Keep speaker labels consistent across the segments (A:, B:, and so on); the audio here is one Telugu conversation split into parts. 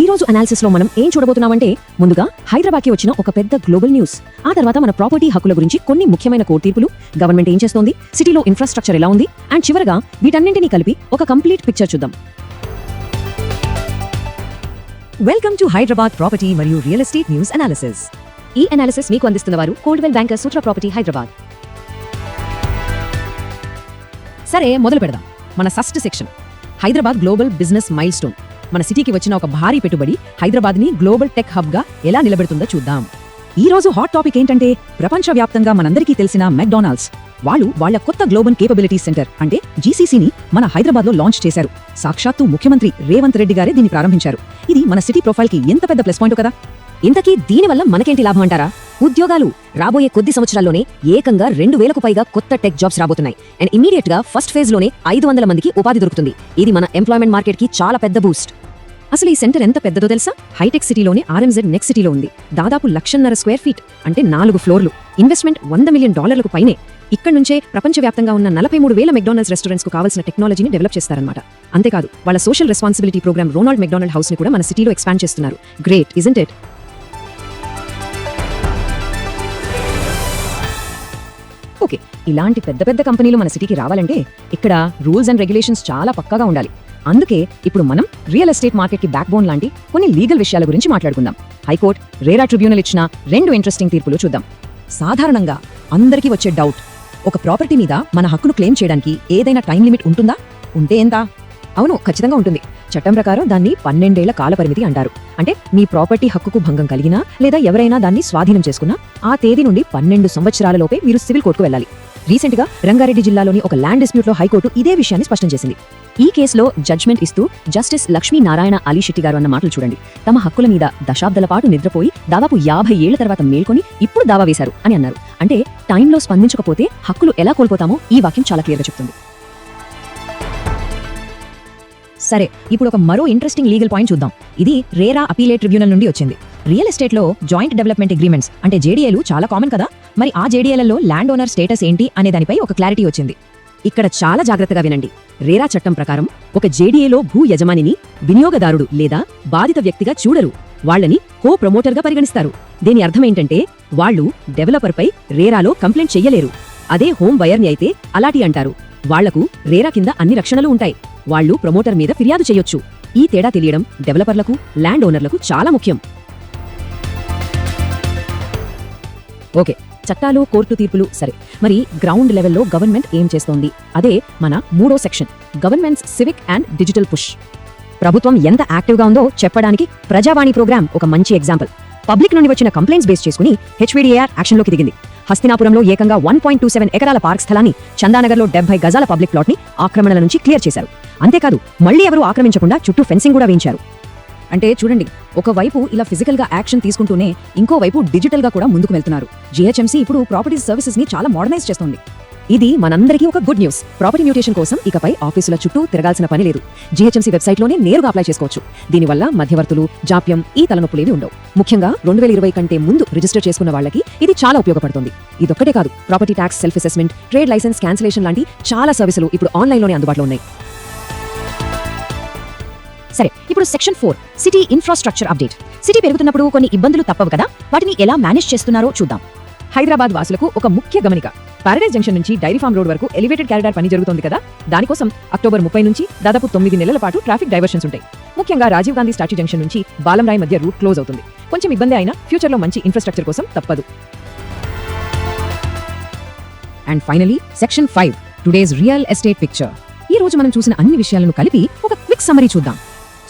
A: ఈ రోజు అనాలిసిస్లో మనం ఏం చూడబోతున్నామంటే ముందుగా హైదరాబాద్కి వచ్చిన ఒక పెద్ద గ్లోబల్ న్యూస్ ఆ తర్వాత మన ప్రాపర్టీ హక్కుల గురించి కొన్ని ముఖ్యమైన కోర్టు తీర్పులు. గవర్నమెంట్ ఏం చేస్తోంది? సిటీలో ఇన్ఫ్రాస్ట్రక్చర్ ఎలా ఉంది? అండ్ చివరగా వీటన్నింటినీ కలిపి ఒక కంప్లీట్ పిక్చర్ చూద్దాం. వెల్కమ్ టు హైదరాబాద్ ప్రాపర్టీ మరియు రియల్ ఎస్టేట్ న్యూస్ అనాలిసిస్ ఈ అనాలిసిస్ మీకు అందిస్తున్న వారు Coldwell Banker Sutra property Hyderabad సరే మొదలు పెడదాం. మన first section Hyderabad global business milestone మన సిటీకి వచ్చిన ఒక భారీ పెట్టుబడి హైదరాబాద్ని గ్లోబల్ టెక్ హబ్గా ఎలా నిలబెడుతుందో చూద్దాం. ఈ రోజు హాట్ టాపిక్ ఏంటంటే ప్రపంచవ్యాప్తంగా మనందరికీ తెలిసిన మెక్డానల్డ్స్ వాళ్ళు వాళ్ళ కొత్త గ్లోబల్ కేపబిలిటీ సెంటర్ అంటే జీసీసీని మన హైదరాబాద్లో లాంచ్ చేశారు. సాక్షాత్తు ముఖ్యమంత్రి రేవంత్ రెడ్డి గారే దీన్ని ప్రారంభించారు. ఇది మన సిటీ ప్రొఫైల్కి ఎంత పెద్ద ప్లస్ పాయింట్ కదా? ఇంతకీ దీనివల్ల మనకేంటి లాభం అంటారా? ఉద్యోగాలు రాబోయే కొద్ది సంవత్సరాల్లోనే ఏకంగా రెండు వేలకు పైగా కొత్త టెక్ జాబ్స్ రాబోతున్నాయి. అండ్ ఇమీడియట్గా ఫస్ట్ ఫేజ్లోనే ఐదు వందల మందికి ఉపాధి దొరుకుతుంది. ఇది మన ఎంప్లాయ్మెంట్ మార్కెట్కి చాలా పెద్ద బూస్ట్ అసలు ఈ సెంటర్ ఎంత పెద్దదో తెలుసా? హైటెక్ సిటీలోని ఆర్ఎంజెడ్ నెక్స్ట్ సిటీలో ఉంది. దాదాపు లక్షన్నర స్క్వేర్ ఫీట్ అంటే నాలుగు ఫ్లోర్లు. ఇన్వెస్ట్మెంట్ వంద మిలియన్ డాలర్లకు పైనే. ఇక్కడ నుంచే ప్రపంచవ్యాప్తంగా ఉన్న నలభై మూడు వేల మెక్డానల్డ్స్ రెస్టారెంట్స్కు కావాల్సిన టెక్నాలజీని డెవలప్ చేస్తారన్నమాట. అంతేకాదు వాళ్ళ social responsibility programme Ronald McDonald హౌస్ని కూడా మన సిటీలో ఎక్స్పాండ్ చేస్తున్నారు. గ్రేట్ ఇజెంట్ ఇట్ ఓకే ఇలాంటి పెద్ద పెద్ద కంపెనీలు మన సిటీకి రావాలంటే ఇక్కడ రూల్స్ అండ్ రెగ్యులేషన్స్ చాలా పక్కాగా ఉండాలి. అందుకే ఇప్పుడు మనం రియల్ ఎస్టేట్ మార్కెట్కి బ్యాక్ బోన్ లాంటి కొన్ని లీగల్ విషయాల గురించి మాట్లాడుకుందాం. హైకోర్టు రేరా ట్రిబ్యునల్ ఇచ్చిన రెండు ఇంట్రెస్టింగ్ తీర్పులు చూద్దాం. సాధారణంగా అందరికీ వచ్చే డౌట్ ఒక ప్రాపర్టీ మీద మన హక్కును క్లెయిమ్ చేయడానికి ఏదైనా టైం లిమిట్ ఉంటుందా? ఉంటే ఎంత అవును ఖచ్చితంగా ఉంటుంది. చట్టం ప్రకారం దాన్ని పన్నెండేళ్ళ కాల పరిమితి అంటారు. అంటే మీ ప్రాపర్టీ హక్కుకు భంగం కలిగినా లేదా ఎవరైనా దాన్ని స్వాధీనం చేసుకున్నా ఆ తేదీ నుండి పన్నెండు సంవత్సరాలలోపే మీరు సివిల్ కోర్టుకు వెళ్ళాలి. రీసెంట్గా రంగారెడ్డి జిల్లాలోని ఒక ల్యాండ్ డిస్ప్యూట్లో హైకోర్టు ఇదే విషయాన్ని స్పష్టం చేసింది. ఈ కేసులో జడ్జ్మెంట్ ఇస్తూ జస్టిస్ లక్ష్మీ నారాయణ అలీ శెట్టి గారు అన్న మాటలు చూడండి. తమ హక్కుల మీద దశాబ్దాల పాటు నిద్రపోయి దాదాపు యాభై ఏళ్ళ తర్వాత మేల్కొని ఇప్పుడు దావా వేశారు అని అన్నారు. అంటే టైంలో స్పందించకపోతే హక్కులు ఎలా కోల్పోతామో ఈ వాక్యం చాలా క్లియర్గా చెప్తుంది. సరే ఇప్పుడు ఒక మరో ఇంట్రెస్టింగ్ లీగల్ పాయింట్ చూద్దాం. ఇది రేరా అపీలేట్ ట్రిబ్యునల్ నుండి వచ్చింది. రియల్ ఎస్టేట్లో జాయింట్ డెవలప్మెంట్ అగ్రిమెంట్స్ అంటే జేడీఏలు చాలా కామన్ కదా? మరి ఆ జేడీఏలలో ల్యాండ్ ఓనర్ స్టేటస్ ఏంటి అనే దానిపై ఒక క్లారిటీ వచ్చింది. ఇక్కడ చాలా జాగ్రత్తగా వినండి. రేరా చట్టం ప్రకారం ఒక జేడీఏలో భూ యజమానిని వినియోగదారుడు లేదా బాధిత వ్యక్తిగా చూడరు. వాళ్ళని కో ప్రమోటర్గా పరిగణిస్తారు. దీని అర్థం ఏంటంటే వాళ్ళు డెవలపర్పై రేరాలో కంప్లైంట్ చెయ్యలేరు. అదే హోమ్ బయర్ని అయితే అలాటి అంటారు. వాళ్ళకు రేరా కింద అన్ని రక్షణలు ఉంటాయి. వాళ్ళు ప్రమోటర్ మీద ఫిర్యాదు చేయొచ్చు. ఈ తేడా తెలియడం డెవలపర్లకు ల్యాండ్ ఓనర్లకు చాలా ముఖ్యం. ఓకే చట్టాలు కోర్టు తీర్పులు సరే. మరి గ్రౌండ్ లెవెల్లో గవర్నమెంట్ ఏం చేస్తోంది? అదే మన మూడో section governments civic and digital push. ప్రభుత్వం ఎంత యాక్టివ్గా ఉందో చెప్పడానికి ప్రజావాణి ప్రోగ్రామ్ ఒక మంచి ఎగ్జాంపుల్. పబ్లిక్ నుండి వచ్చిన కంప్లైంట్స్ బేస్ చేసుకుని హెచ్వీడీఆర్ యాక్షన్లోకి దిగింది. హస్తినాపురంలో ఏకంగా వన్ పాయింట్ టూ సెవెన్ ఎకరాల పార్క్ స్థలాన్ని చందానగర్లో డెబ్బై గజాల పబ్లిక్ ప్లాట్ని ఆక్రమణల నుంచి క్లియర్ చేశారు. అంతేకాదు మళ్ళీ ఎవరూ ఆక్రమించకుండా చుట్టూ ఫెన్సింగ్ కూడా వేయించారు. అంటే చూడండి ఒకవైపు ఇలా ఫిజికల్గా యాక్షన్ తీసుకుంటూనే ఇంకోవైపు డిజిటల్గా కూడా ముందుకు వెళ్తున్నారు. జిహెచ్ఎంసీ ఇప్పుడు ప్రాపర్టీ సర్వీసెస్ని చాలా మోడర్నైజ్ చేస్తుంది. ఇది మనందరికీ ఒక గుడ్ న్యూస్. ప్రాపర్టీ మ్యూటేషన్ కోసం ఇకపై ఆఫీసుల చుట్టూ తిరగాల్సిన పని లేదు. జిహెచ్ఎంసీ వెబ్సైట్లోనే నేరుగా అప్లై చేసుకోవచ్చు. దీనివల్ల మధ్యవర్తులు జాప్యం ఈ తలనొప్పులేవి ఉండవు. ముఖ్యంగా రెండు వేల ఇరవై కంటే ముందు రిజిస్టర్ చేసుకున్న వాళ్ళకి ఇది చాలా ఉపయోగపడుతుంది. ఇదొక్కటే కాదు property tax self assessment trade licence cancellation లాంటి చాలా సర్వీసులు ఇప్పుడు ఆన్లైన్లోనే అందుబాటులో ఉన్నాయి. సరే ఇప్పుడు section four city infrastructure update. City పెరుగుతున్నప్పుడు కొన్ని ఇబ్బందులు తప్పవు కదా? వాటిని ఎలా మేనేజ్ చేస్తున్నారో చూద్దాం. హైదరాబాద్ వాసులకు ఒక ముఖ్య గమనిక. పారడైజ్ జంక్షన్ నుంచి డైరీ ఫామ్ రోడ్ వరకు ఎలివేటెడ్ క్యారిడార్ పని జరుగుతోంది కదా? దానికోసం అక్టోబర్ ముప్పై నుంచి దాదాపు తొమ్మిది నెలల పాటు ట్రాఫిక్ డైవర్షన్స్ ఉంటాయి. ముఖ్యంగా రాజీవ్ గాంధీ స్టాచ్యూ జంక్షన్ నుంచి బాలంరాయ్ మధ్య రూట్ క్లోజ్ అవుతుంది. కొంచెం ఇబ్బంది అయినా ఫ్యూచర్లో మంచి ఇన్ఫ్రాస్ట్రక్చర్ కోసం తప్పదు. And finally section five today's real estate picture. ఈ రోజు మనం చూసిన అన్ని విషయాలను కలిపి ఒక క్విక్ సమరీ చూద్దాం.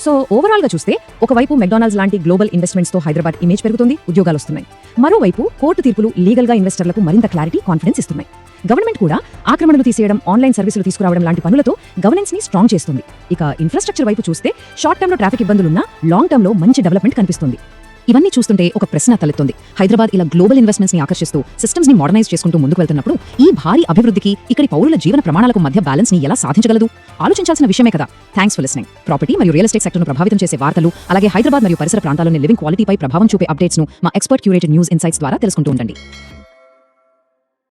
A: సో ఓవరాల్గా చూస్తే ఒకవైపు మెక్డానల్డ్స్ లాంటి గ్లోబల్ ఇన్వెస్ట్మెంట్స్తో హైదరాబాద్ ఇమేజ్ పెరుగుతుంది ఉద్యోగాలు వస్తున్నాయి. మరోవైపు కోర్టు తీర్పులు లీగల్గా ఇన్వెస్టర్లకు మరింత క్లారిటీ కాన్ఫిడెన్స్ ఇస్తున్నాయి. గవర్నమెంట్ కూడా ఆక్రమణలు తీసేయడం ఆన్లైన్ సర్వీసులు తీసుకురావడం లాంటి పనులతో గవర్నెన్స్ని స్ట్రాంగ్ చేస్తుంది. ఇక ఇన్ఫ్రాస్ట్రక్చర్ వైపు చూస్తే షార్ట్ టర్మ్లో ట్రాఫిక్ ఇబ్బందులున్నా లాంగ్ టర్మ్లో మంచి డెవలప్మెంట్ కనిపిస్తుంది. ఇవన్నీ చూస్తుంటే ఒక ప్రశ్న తలెత్తుంది. హైదరాబాద్ ఇలా గ్లోబల్ ఇన్వెస్ట్మెంట్స్ని ఆకర్షిస్తూ సిస్టమ్స్ని మోడర్నైజ్ చేసుకుంటూ ముందుకు వెళ్తున్నప్పుడు ఈ భారీ అభివృద్ధికి ఇక్కడి పౌరుల జీవన ప్రమాణాలకు మధ్య బ్యాలెన్స్ని ఎలా సాధించగలదు? ఆలోచించాల్సిన విషయమే కదా. థ్యాంక్స్ ఫర్ లిస్నింగ్ ప్రాపర్టీ మరియు రియల్ ఎస్టేట్ సెక్టర్ను ప్రభావితం చేసే వార్తలు అలాగే హైదరాబాద్ మరియు పరిసర ప్రాంతాల్లోని లివింగ్ క్వాలిటీపై ప్రభావం చూపే అప్డేట్స్ను మా ఎక్స్పర్ట్ క్యూరేటెడ్ న్యూస్ ఇన్సైట్స్ ద్వారా తెలుసుకుంటూ ఉండండి.